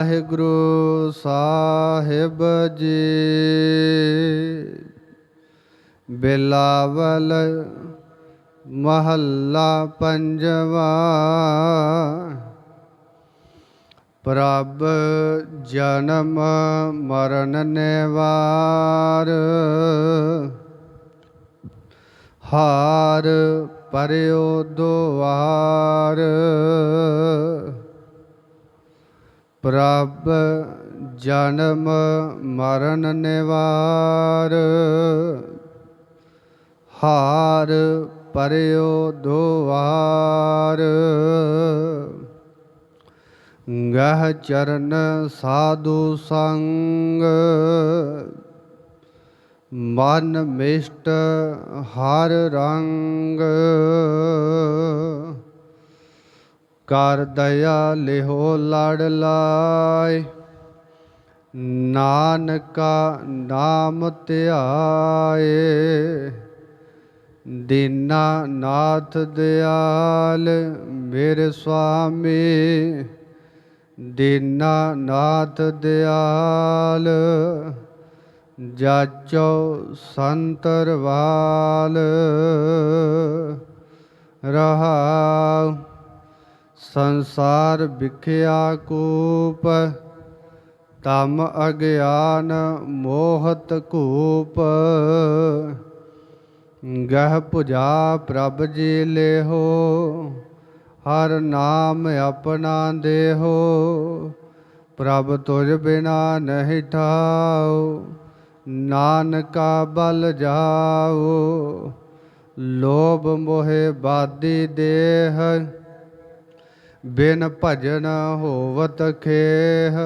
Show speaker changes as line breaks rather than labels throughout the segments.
ਵਾਹਿਗੁਰੂ ਸਾਹਿਬ ਜੀ। ਬਿਲਾਵਲ ਮਹੱਲਾ ਪੰਜਵਾ। ਪ੍ਰਭ ਜਨਮ ਮਰਨ ਨਿਵਾਰ। ਹਾਰ ਪਰਿਓ ਦੁਆਰ। ਪ੍ਰਭ ਜਨਮ ਮਰਨ ਨਿਵਾਰ। ਹਾਰ ਪਰਿਓ ਦੁਆਰ। ਗਹ ਚਰਨ ਸਾਧੂ ਸੰਗ। ਮਨ ਮਿਸ਼ਟ ਹਰ ਰੰਗ। ਕਰ ਦਇਆ ਲਿਹੋ ਲੜ ਲਾਇ ਨਾਨਕਾ ਨਾਮ ਧਿਆਏ। ਦੀਨਾ ਨਾਥ ਦਿਆਲ ਮੇਰੇ ਸੁਆਮੀ। ਦੀਨਾ ਨਾਥ ਦਿਆਲ ਜਾਚੋ ਸੰਤਰਵਾਲ। ਰਹਾ ਸੰਸਾਰ ਵਿਖਿਆ ਕੂਪ ਤਮ ਅਗਿਆਨ ਮੋਹਤ ਕੂਪ। ਗਹਿ ਪੁਜਾ ਪ੍ਰਭ ਜੀ ਲੇਹੋ, ਹਰ ਨਾਮ ਆਪਣਾ ਦੇਹੋ। ਪ੍ਰਭ ਤੁਝ ਬਿਨਾ ਨਹੀਂ ਠਾਉ, ਨਾਨਕਾ ਬਲ ਜਾਓ ਲੋਭ ਮੋਹਿ ਬਾਦੀ ਦੇਹ ਬਿਨ ਭਜਨ ਹੋਵਤ ਖੇਹ,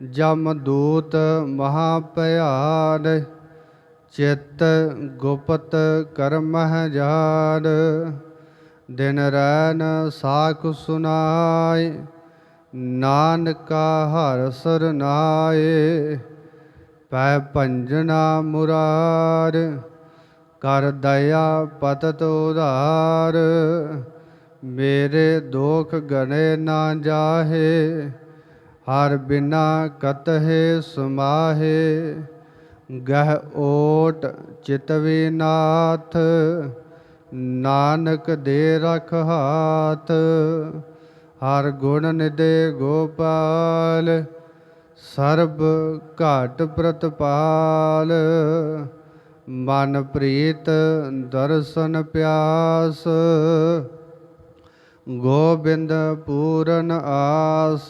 ਜਮ ਦੂਤ ਮਹਾ ਭਿਆਨ ਚਿਤ ਗੁਪਤ ਕਰਮਹਿ ਜਾਨ। ਦਿਨ ਰੈਨ ਸਾਖ ਸੁਨਾਏ ਨਾਨਕਾ ਹਰ ਸਰਨਾਏ ਪੈ ਭੰਜਨਾ ਮੁਰਾਰ, ਕਰ ਦਇਆ ਪਤਤ ਉਧਾਰ। ਮੇਰੇ ਦੋਖ ਗਣੇ ਨਾ ਜਾਹੇ, ਹਰ ਬਿਨਾ ਕਤਹਿ ਸਮਾਹੇ। ਗਹ ਓਟ ਚਿਤਵੀ ਨਾਥ, ਨਾਨਕ ਦੇ ਰਖ ਹਾਥ। ਹਰ ਗੁਣ ਨਿਦੇ ਗੋਪਾਲ, ਸਰਬ ਘਾਟ ਪ੍ਰਤਪਾਲ। ਮਨ ਪ੍ਰੀਤ ਦਰਸ਼ਨ ਪਿਆਸ ਗੋਬਿੰਦ ਪੂਰਨ ਆਸ,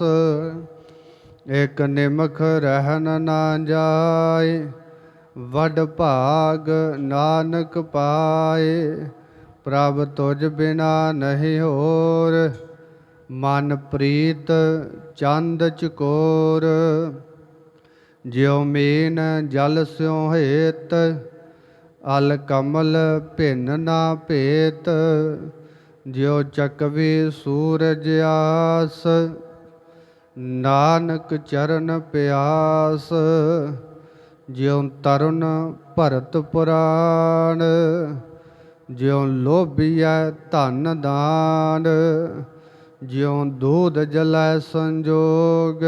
ਇਕ ਨਿਮਖ ਰਹਿਨ ਨਾ ਜਾਏ, ਵਡ ਭਾਗ ਨਾਨਕ ਪਾਏ, ਪ੍ਰਭ ਤੁਝ ਬਿਨਾ ਨਹੀਂ ਹੋਰ, ਮਨ ਪ੍ਰੀਤ ਚੰਦ ਚਕੋਰ। ਜਿਉ ਮੀਨ ਜਲ ਸਿਉ ਹੇਤ, ਅਲ ਕਮਲ ਭਿੰਨ ਨਾ ਭੇਤ ਜਿਉ ਚਕਵੀ ਸੂਰਜ ਆਸ, ਨਾਨਕ ਚਰਨ ਪਿਆਸ, ਜਿਉ ਤਰੁਣ ਭਰਤ ਪੁਰਾਣ, ਜਿਉ ਲੋਭੀਐ ਧਨ ਦਾਨ, ਜਿਉ ਦੂਧ ਜਲੈ ਸੰਜੋਗ,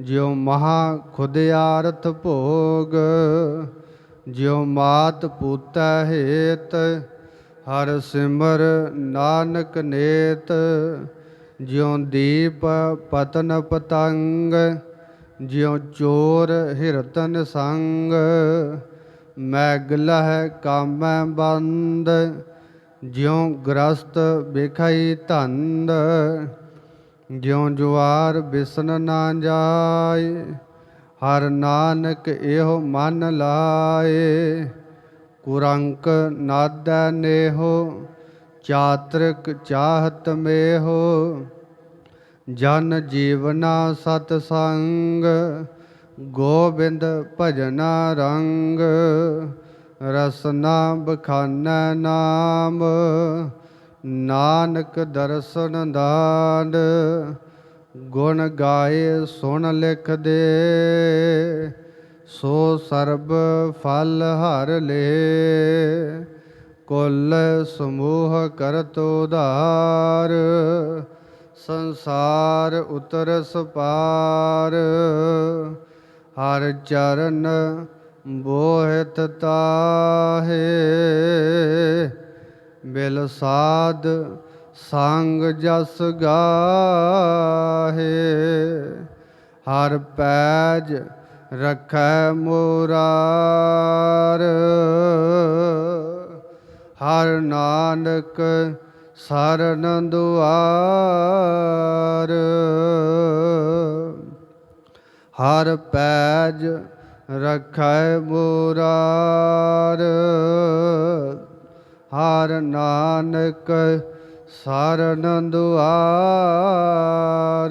ਜਿਉ ਮਹਾ ਖੁਦਿਆਰਥ ਭੋਗ, ਜਿਉ ਮਾਤ ਪੂਤੈ ਹੇਤ ਹਰ ਸਿਮਰ ਨਾਨਕ ਨੇਤ, ਜਿਉ ਦੀਪ ਪਤਨ ਪਤੰਗ, ਜਿਉ ਚੋਰ ਹਿਰਤਨ ਸੰਗ ਮੈਗ ਲਹਿ ਕਾਮੈ ਬੰਦ, ਜਿਉ ਗ੍ਰਸਤ ਬਿਖਈ ਧੰਦ, ਜਿਉ ਜੁਆਰ ਬਿਸਨ ਨਾ ਜਾਏ, ਹਰ ਨਾਨਕ ਇਹੋ ਮਨ ਲਾਏ। ਕੁਰੰਕ ਨਾਦੈ ਨੇਹੋ, ਚਾਤ੍ਰਿਕ ਚਾਹਤ ਮੇਹੋ। ਜਨ ਜੀਵਨਾ ਸਤ ਸੰਗ, ਗੋਬਿੰਦ ਭਜਨਾ ਰੰਗ। ਰਸਨਾ ਬਖਾਨੈ ਨਾਮ, ਨਾਨਕ ਦਰਸ਼ਨ ਦਾਨ। ਗੁਣ ਗਾਏ ਸੁਣ ਲਿਖ ਦੇ। ਸੋ ਸਰਬ ਫਲ ਹਰ ਲੇ, ਕੁੱਲ ਸਮੂਹ ਕਰਤ ਉਧਾਰ, ਸੰਸਾਰ ਉਤਰ ਸਪਾਰ, ਹਰ ਚਰਨ ਬੋਹਿਤ ਤਾਹੇ, ਬਿਲ ਸਾਧ ਸੰਗ ਜਸ ਗਾਹੇ, ਹਰ ਪੈਜ ਰਖੈ ਮੋਰਾਰ। ਹਰ ਨਾਨਕ ਸਰਨ ਦੁਆਰ। ਹਰ ਪੈਜ ਰਖੈ ਮੁਰਾਰ। ਹਰ ਨਾਨਕ ਸਰਨ ਦੁਆਰ।